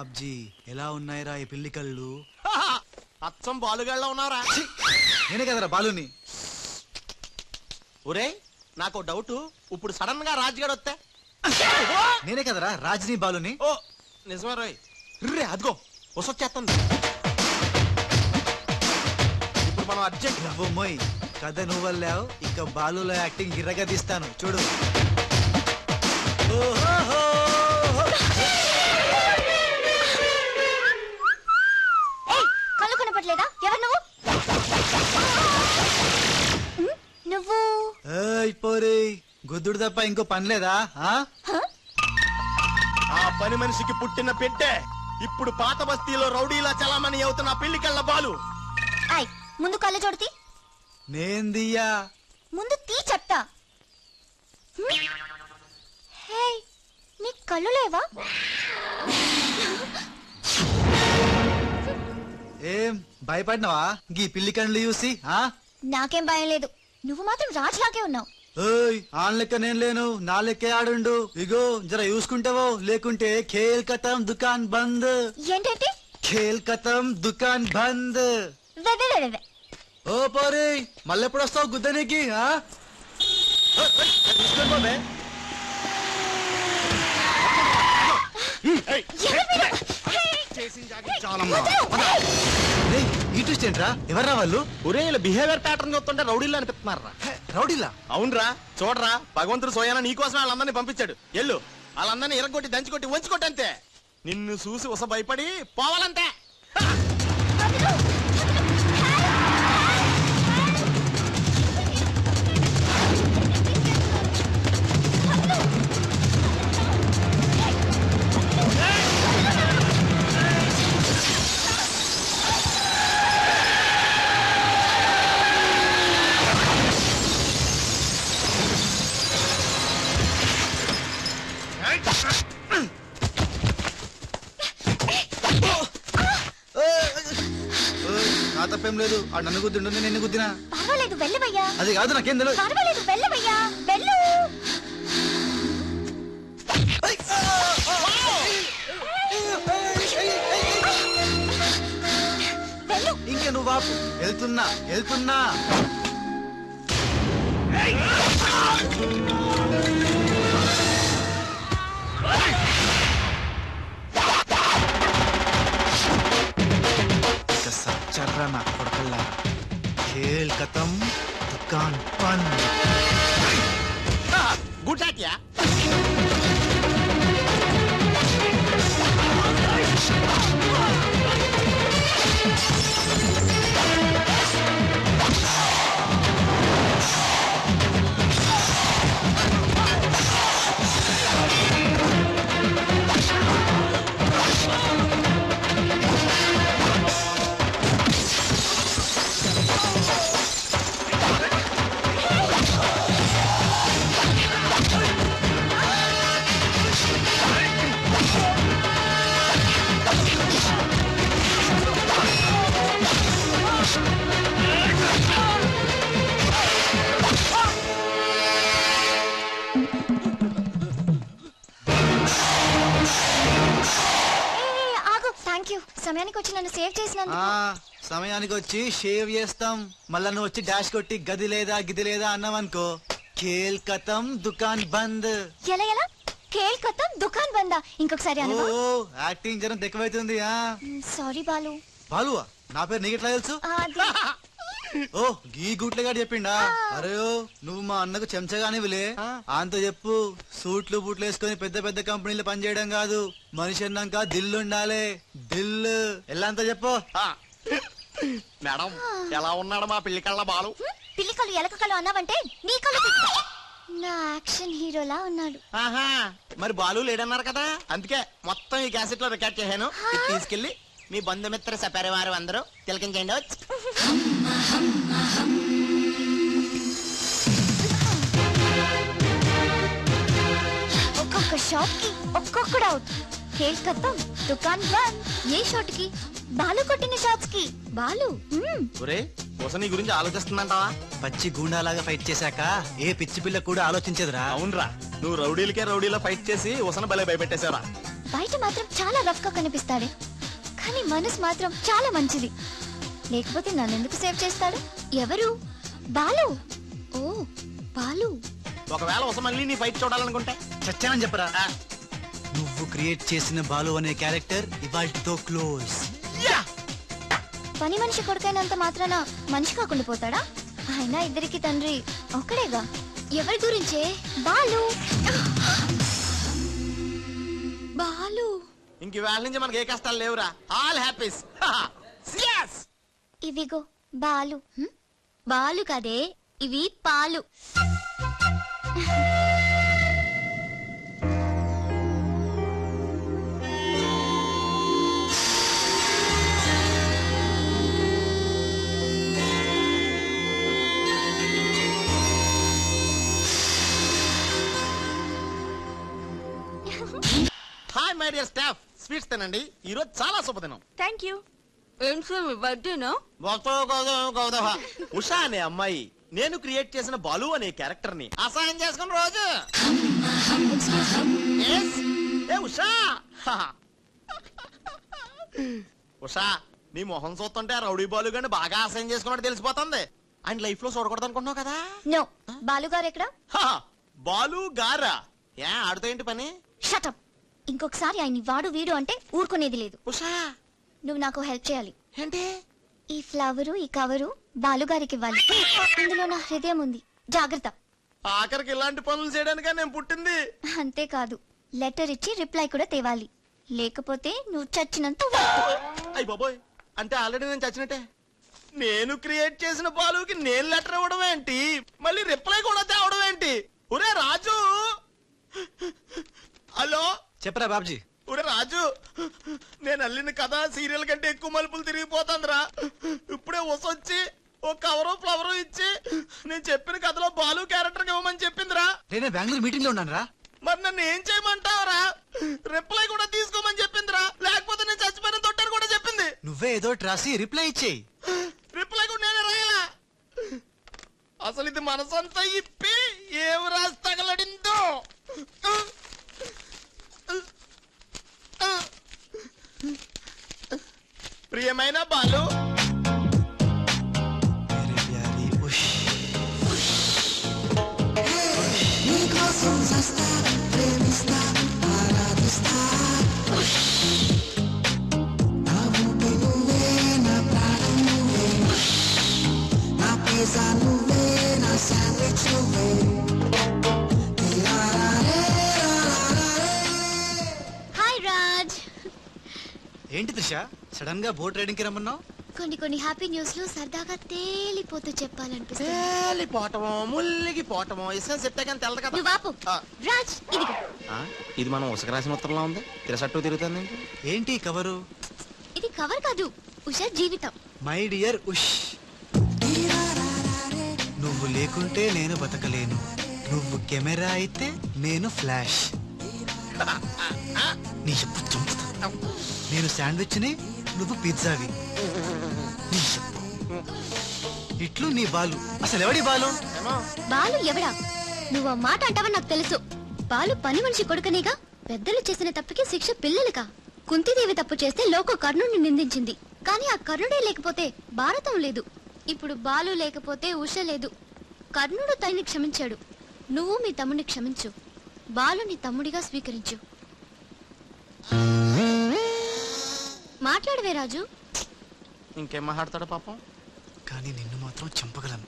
బాబ్జీ ఎలా ఉన్నాయిరా ఈ పిల్లి కళ్ళు? అచ్చం బాలుగాళ్ళ ఉన్నారా? నేనే కదరా బాలుని. ఒరే నాకు డౌట్. ఇప్పుడు సడన్గా రాజుగాడు వస్తే? నేనే కదరా రాజనీ బాలుని. ఓ నిజమే రోయ్. రే అదిగో వసొచ్చేస్తుంది ఇప్పుడు మనం అర్జెంట్ నువ్వు మోయ్ కథ నువ్వు ఇక బాలులో యాక్టింగ్ గిర్రగా తీస్తాను చూడు. గుద్దుడు తప్ప ఇంకో పని లేదా? ఆ? ఆ పని మనిషికి పుట్టిన పెట్టే ఇప్పుడు పాత బస్తీలో రౌడీలా చలామణి అవుతున్న పెళ్ళికళ్ళ బాలు. ఆయ్ ముందు కళ్ళు చూడతి ముందు తీ చెప్తా. హ్మ్? నీ కళ్ళు లేవా? ఏం భయపడినావా? గీ పిల్లి కళ్ళు చూసి ఆ? నాకేం భయం లేదు. నువ్వు మాత్రం రాజులాగే ఉన్నావు. ఏయ్ ఆన్ లెక్క నేను లేను నా లెక్కే ఆడుండు. ఇగో జర చూసుకుంటావో లేకుంటే ఖేల్ కథం దుకాన్ బంద్. ఏంటంటే? ఖేల్ కథం దుకాన్ బంద్. ఓ పోరి మళ్ళెప్పుడు వస్తావు గుద్దనికి ట్విస్ట్ ఏంట్రా? ఎవర్రా వాళ్ళు? ఒరే బిహేవియర్ ప్యాటర్న్ చూస్తుంటే రౌడీలు అనిపిస్తున్నారా రౌడీలా? అవునరా చూడరా భగవంతుడు సోయాన నీకోసం వాళ్ళందరినీ పంపించాడు. ఎల్లు వాళ్ళందరినీ ఇరగొట్టి దంచుకొట్టి వంచుకొట్టంతే నిన్ను చూసి ఉస భయపడి పోవాలంతే. ఆ నన్ను గుద్దిండు నేను గుద్దినా? పర్వాలేదు వెళ్ళవయ్యా. అది కాదు నాకేం తెలియదు పర్వాలేదు వెళ్ళవయ్యా. వెళ్ళు. వెళ్ళు. ఇంక నువ్వు బాపు వెళ్తున్నా వెళ్తున్నా. సచ్చర్రా నా కొడకల్లా ఖేల్ కథం దుకాన్ బంద్ గుడ్ సమయానికి వచ్చి నన్ను సేవ్ చేసినందుకు. ఆ సమయానికి వచ్చి షేవ్ చేస్తాం. మళ్ళా నువ్వు వచ్చి డాష్ కొట్టి గది లేదా గిది లేదా అన్నావనుకో ఖేల్ కథం దుకాన్ బంద్. ఎలా ఎలా? కేల్ కథం దుకాన్ బందా? ఇంకొకసారి ఓ యాక్టింగ్ జనం ఎక్కువైతుంది ఆ. సారీ బాలు. బాలువా? నా పేరు నీకు ఎట్లా తెలుసు ఓ గీ గుట్లగాడు చెప్పిండా? అరే నువ్వు మా అన్నకు చెంచగానివిలే. అంత చెప్పు సూట్లు బూట్లు వేసుకొని పెద్ద పెద్ద కంపెనీలు పనిచేయడం కాదు. మనిషి అన్నాక దిల్లు ఉండాలి. దిల్లు. ఎలా అంత చెప్పు? మేడం ఎలా ఉన్నాడు మా పెళ్ళికళ్ళ బాలు? పిల్లి కళ్ళు ఎలక కళ్ళు అన్నావంటే నీ కళ్ళు. నా యాక్షన్ హీరోలా ఉన్నాడు. ఆహా మరి బాలు లేడన్నారు కదా? అందుకే మొత్తం ఈ క్యాసెట్లో రికార్డ్ చేశాను. తీసుకెళ్ళి మీ బంధుమిత్ర సపరివారం అందరూ తిలకించండి వచ్చి. ఒక్కొక్క షాప్కి ఒక్కొక్కడు అవుట్ కేల్ కథం దుకాన్ బంద్ ఏ షాట్కి బాలు కొట్టిన షాట్స్కి బాలు హ్మ్, ఒరే బహుశా నీ గురించి ఆలోచిస్తుందంటావా? పచ్చి గూండాలాగా ఫైట్ చేశాక ఏ పిచ్చి పిల్ల కూడా ఆలోచించదురా. అవునరా నువ్వు రౌడీలకే రౌడీలో ఫైట్ చేసి ఉసన బలే భయపెట్టేశారా బయట మాత్రం చాలా రఫ్గా కనిపిస్తాడే. కానీ మనసు మాత్రం చాలా మంచిది. లేకపోతే నన్ను ఎందుకు సేవ్ చేస్తాడు? ఎవరు? బాలు? ఓ బాలు. ఒకవేళ ఉస మళ్ళీ నీ ఫైట్ చూడాలనుకుంటే. చచ్చానని చెప్పరా? నువ్వు క్రియేట్ చేసిన బాలు అనే క్యారెక్టర్ ఇవాటితో క్లోజ్ యా! పని మనిషి కొడుకైనంత మాత్రాన మనిషి కాకుండా పోతాడా? ఆయన ఇద్దరికి తండ్రి ఒక్కడేగా. ఎవరి గురించే? బాలు. ఇంక వేళ నుంచి మనకి ఏ కష్టాలు లేవురా. ఆల్ హ్యాపీస్ ఇవిగో బాలు. హ్మ్? బాలు కదే ఇవి పాలు. Hi my dear staff sweets తినండి ఈ రోజు చాలా శుభదినం. థ్యాంక్ యూ ఏం సార్ మీ బర్త్డేనా గౌతమ, గౌతమ, గౌతమ. ఉషా అనే అమ్మాయి నేను క్రియేట్ చేసిన బాలు అనే క్యారెక్టర్ని అసహాయం చేసుకున్న రోజు. Yes. ఏ ఉషా? ఉషా నీ మొహం చూస్తుంటే ఆ రౌడీ బాలు గాని బాగా అసహ్యం చేసుకున్నట్టు తెలిసిపోతుంది. ఆయన లైఫ్లో చూడకూడదు అనుకుంటున్నావు కదా? నో బాలు గారు ఎక్కడ? హా, బాలు గారా? ఏ ఆడుతో ఏంటి పని? షటప్ ఇంకొకసారి ఆయన వాడు వీడు అంటే ఊరుకునేది లేదు. ఉషా! నువ్వు నాకు హెల్ప్ చేయాలి. ఏంటి? ఈ ఫ్లవరు ఈ కవరు బాలుగారికి ఇవ్వాలి. ఇందులో నా హృదయం ఉంది. జాగ్రత్త. ఆఖరికి ఇలాంటి పనులు చేయడానికే నేను పుట్టింది. అంతేకాదు లెటర్ ఇచ్చి రిప్లై కూడా తేవాలి. లేకపోతే నువ్వు చచ్చినంత. అయ్యి బాబోయ్ అంటే ఆల్రెడీ నేను చచ్చినట్టే. నేను క్రియేట్ చేసిన బాలుకి నేను లెటర్ ఇవ్వడం ఏంటి? మళ్ళీ రిప్లై కూడా తేవడం ఏంటి? ఒరే రాజు! హలో? చెప్పరా బాబ్జీ. ఒరే రాజు నేను అల్లిన కథ సీరియల్ కంటే ఎక్కువ మలుపులు తిరిగిపోతుందిరా. ఇప్పుడే వసొచ్చి ఓ కవరు ఫ్లవరు ఇచ్చి నేను చెప్పిన కథలో బాలు క్యారెక్టర్ ఇవ్వమని చెప్పిందిరా. నేను బెంగళూరు మీటింగ్లో ఉన్నాను రా మరి నన్ను ఏం చేయమంటావురా? రిప్లై కూడా తీసుకోమని చెప్పిందిరా. లేకపోతే నేను చచ్చిపోయిన తొట్టని కూడా చెప్పింది. నువ్వే ఏదో రాసి రిప్లై ఇచ్చేయి. రిప్లై కూడా నేనే రాయలా? అసలు ఇది మనసంతా ఇప్పి ఏం రాసి తగలడిందో? ప్రియమైన బాలు ఏంటి త్రిష? సడన్గా బోట్ రైడింగ్కి రమ్మన్నావు? కొన్ని కొన్ని హ్యాపీ న్యూస్లో సరదాగా తేలిపోతూ చెప్పాలనిపిస్తుంది. తేలిపోవటమో ముల్లిగిపోవటమో ఇసుక చెప్తే కానీ తెలదు కదా. నువ్వు ఆపు. ఆ, రాజ్ ఇదిగో. ఆ, ఇది మనం ఉసక రాసిన ఉత్తరంలో ఉంది? తిరసట్టు తిరుగుతుంది ఏంటి ఈ కవరు? ఇది కవర్ కాదు ఉషా జీవితం. మై డియర్ ఉష్. నువ్వు లేకుంటే నేను బతకలేను. నువ్వు కెమెరా అయితే నేను ఫ్లాష్. నీ చెప్పు చంపుతా నేను శాండ్విచ్ని నువ్వు పిజ్జావి. నీ చెప్పు ఇట్లు నీ బాలు. అసలు ఎవడి బాలు? బాలు ఎవడా? నువ్వు మాట అంటావని నాకు తెలుసు. బాలు పని మనిషి కొడుకనేగా పెద్దలు చేసిన తప్పుకి శిక్ష పిల్లలకా? కుంతిదేవి తప్పు చేస్తే లోక కర్ణుడిని నిందించింది. కానీ ఆ కర్ణుడే లేకపోతే భారతం లేదు. ఇప్పుడు బాలు లేకపోతే ఉష లేదు. కర్ణుడు తనని క్షమించాడు. నువ్వు మీ తమ్ముని క్షమించు. బాలు నీ తమ్ముడిగా స్వీకరించు. మాట్లాడవే రాజు. ఇంకేం మాట్లాడతాడు పాపం? కానీ నిన్ను మాత్రం చంపగలను.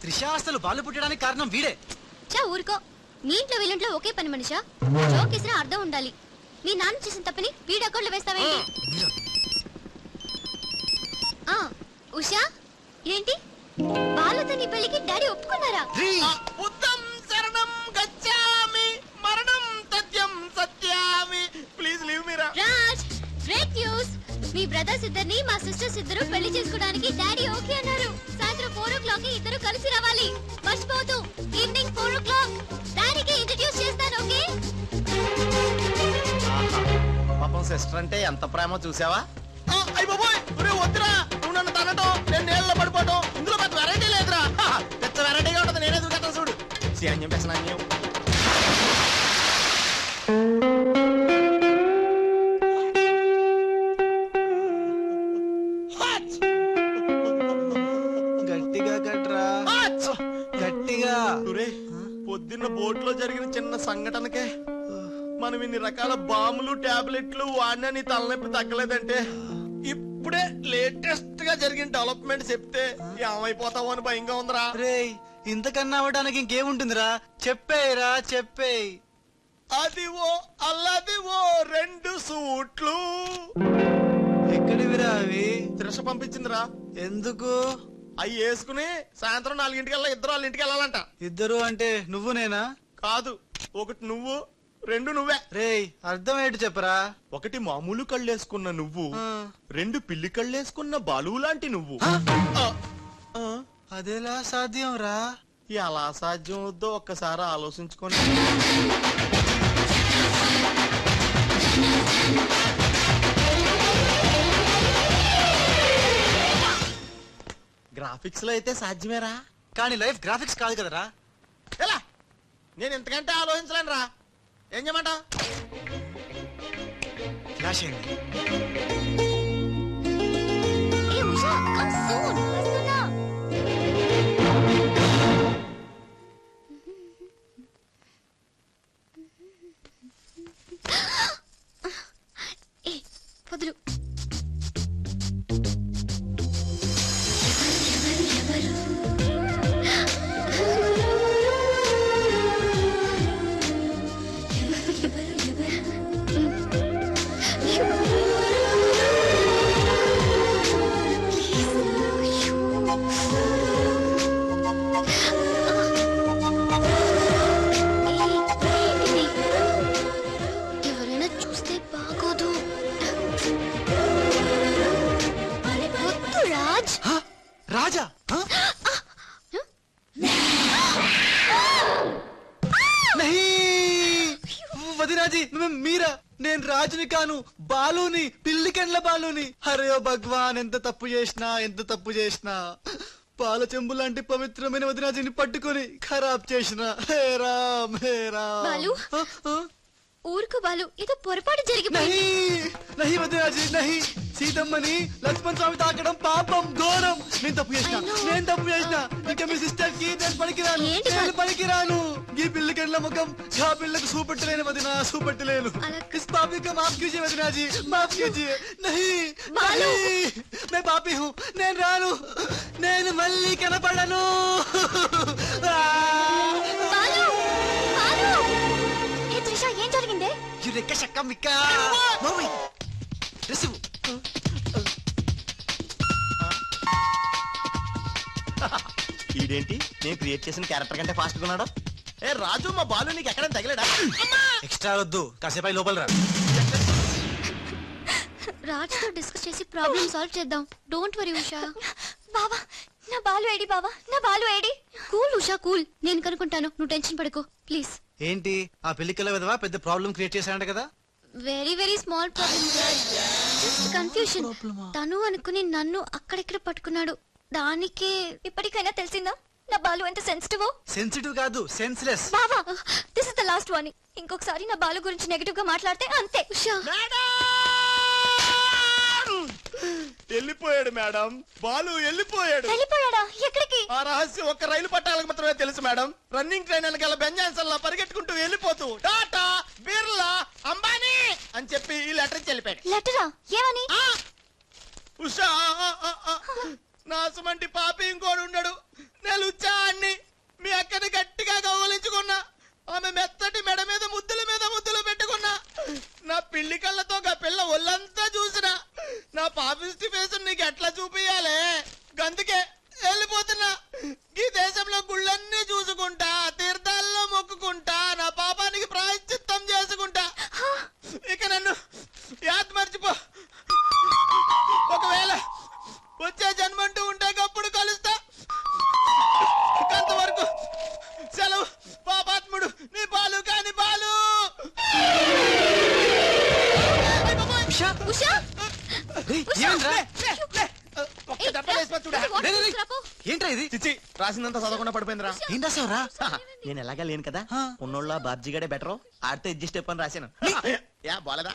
త్రిష అసలు బాలు పుట్టడానికి కారణం వీడే. చా ఊరుకో. మీ ఇంట్లో వీళ్ళంట్లో ఒకే పని మనిషా. జోకేసిన అర్థం ఉండాలి. మీ నాన్న చేసిన తప్పని వీడి అకౌంట్లో వేస్తావేంటి ఉషా ఏంటి? బాలుతో నీ పెళ్ళికి డాడీ ఒప్పుకున్నారా? బ్రదర్స్ ఇద్దరిని మా సిస్టర్స్ ఇద్దరు పెళ్ళి చేసుకోవడానికి డాడీ ఓకే అన్నారు. సాయంత్రం ఫోర్ ఓ క్లాక్ ఇద్దరు కలిసి రావాలి. మర్చిపోతూ ఈవినింగ్ ఫోర్ ఓ క్లాక్ డాడీకి ఇంట్రడ్యూస్ చేస్తాను ఓకే? పాపం సిస్టర్ అంటే ఎంత ప్రేమో చూసావా? అయ్యి బాబోయ్ ఒరే వద్దురా నువ్వు నన్ను తనటం నేను నీళ్ళలో పడిపోవటం ఇందులో పెద్ద వెరైటీ లేదురా. పెద్ద వెరైటీగా ఉంటుంది నేనే దూకేస్తాను చూడు. శాన్యం పెసనాన్యం ఇన్ని రకాల బాంబులు టాబ్లెట్లు వాడినా నీ తలనొప్పి తగ్గలేదంటే. ఇప్పుడే లేటెస్ట్గా జరిగిన డెవలప్మెంట్ చెప్తే ఏమైపోతావు అని భయంగా ఉందిరా. రేయ్ ఇంతకన్నా అవ్వడానికి ఇంకేముంటుందిరా? చెప్పేయరా చెప్పేయ్. అదివో అల్లదివో రెండు సూట్లు. ఎక్కడివిరా అవి? త్రిష పంపించిందిరా. ఎందుకు? అవి వేసుకుని సాయంత్రం నాలుగింటికల్లా ఇద్దరు వాళ్ళ ఇంటికి వెళ్ళాలంట. ఇద్దరు అంటే నువ్వు నేనా? కాదు ఒకటి నువ్వు రెండు నువ్వే. రేయ్ అర్థం ఏంటి చెప్పరా? ఒకటి మామూలు కళ్ళేసుకున్న నువ్వు రెండు పిల్లి కళ్ళేసుకున్న బాలువు లాంటి నువ్వు. అదెలా సాధ్యం రా ఎలా సాధ్యం అవుద్దో ఒక్కసారి ఆలోచించుకొని. గ్రాఫిక్స్లో అయితే సాధ్యమేరా? కానీ లైఫ్ గ్రాఫిక్స్ కాదు కదరా. ఎలా? నేను ఇంతకంటే ఆలోచించలేను రా ఏం చేయమంటావు వదినాజీ మ- మీరా? నేను రాజుని కాను బాలుని పిల్లికెండ్ల బాలుని. హరే భగవాన్ ఎంత తప్పు చేసినా ఎంత తప్పు చేసినా. పాల చెంబు లాంటి పవిత్రమైన వదినాజీని పట్టుకొని ఖరాబ్ చేసిన. హే రామ్ హే రామ్. బాలు? ఊరుకు బాలు ఏదో పొరపాటు జరిగిపోయింది. నహీ నహీ వదిరాజీ నహీ. సీతమ్మని లక్ష్మణ్ స్వామి తాకడం పాపం ఘోరం. నేను తప్పు చేసిన నేను తప్పు చేసిన. ఇంకా మీ సిస్టర్కి నేను పనికిరాను. నేను పనికిరాను. ఈ పిల్లి కండ్ల ముఖం ఆ పిల్లకు చూపెట్టలేను వదిన సూపెట్టలేను ఇస్ పాపి కా మాఫ్ కీజియే వదినా జీ మాఫ్ కీజియే. నహీ నహీ మే పాపి హూ నేను రాను. నేను మళ్ళీ కనపడను. ఏం జరిగింది? రిక్క షక్క మిక్క. రిసివ్ ఈడేంటి? నేను క్రియేట్ చేసిన క్యారెక్టర్ కంటే ఫాస్ట్ ఉన్నాడు? ఏ రాజు మా బాలు నీకు ఎక్కడ తగిలేడా? ఎక్స్ట్రా వద్దు. కాసేపు లోపల రా. రాజ్తో డిస్కస్ చేసి ప్రాబ్లం సాల్వ్ చేద్దాం. Don't worry Usha. బావా నా బాలు ఏడి బావా? నా బాలు ఏడి? కూల్ ఉషా కూల్ నేను కనుక్కుంటాను. నువ్వు టెన్షన్ పడకు. ప్లీజ్ ఏంటి? ఆ పెళ్ళికల విధవా? పెద్ద ప్రాబ్లం క్రియేట్ చేశాడంట కదా. Very very small problem just confusion తను అనుకుని నన్ను అక్కడిక్కడ పట్టుకున్నాడు? దానికే ఇప్పటికైనా తెలిసిందా? నా బాలు ఎంత సెన్సిటివ్ సెన్సిటివ్ కాదు సెన్స్లెస్ బావా this is the last warning ఇంకొకసారి నా బాలు గురించి నెగటివ్గా మాట్లాడితే అంతే. ఉషా. వెళ్ళిపోయాడు మేడం. బాలు వెళ్ళిపోయాడు. వెళ్ళిపోయాడా? ఎక్కడికి? ఆ రహస్యం ఒక్క రైలు పట్టాలకు మాత్రమే తెలుసు మేడం. రన్నింగ్ ట్రైన్ వెనకాల బెంజాన్సన్ పరిగెట్టుకుంటూ వెళ్ళిపోతూ టాటా బిర్లా అంబానీ! అని చెప్పి ఈ లెటర్ ఇచ్చి వెళ్ళిపోయాడు. లెటరా? ఏమని! ఉషా ఆ, ఆ, ఆ. నా సుమంటి పాపి ఇంకోడు ఉండడు. నేను ఉచ్చాన్ని. మీ అక్కని గట్టిగా గౌరవించుకున్నా. ఆమె మెత్తటి మెడ మీద ముద్దుల మీద ముద్దులు పెట్టుకున్నా. నా పిల్లి కళ్ళతో ఒక పిల్ల ఒళ్ళంతా చూసిన. నా పాపిస్టి ఫేస్ నీకు ఎట్లా చూపియాలే గందుకే వెళ్ళిపోతున్నా. ఈ దేశంలో గుళ్ళన్నీ చూసుకుంటా తీర్థాల్లో మొక్కుకుంటా నా పాపానికి ప్రాయశ్చిత్తం చేసుకుంటా. ఇక నన్ను యాద్ మర్చిపో ఒకవేళ వచ్చే జన్మంటూ రాసిందంతా చదవకుండా పడిపోయిందిరా. ఏం రాసావురా? నేను ఎలాగా లేను కదా. ఉన్నోళ్ళ బాబ్జీ గడే బెటర్ ఆడితే అడ్జస్ట్ అయిపోయి రాశాను. యా బాలేదా?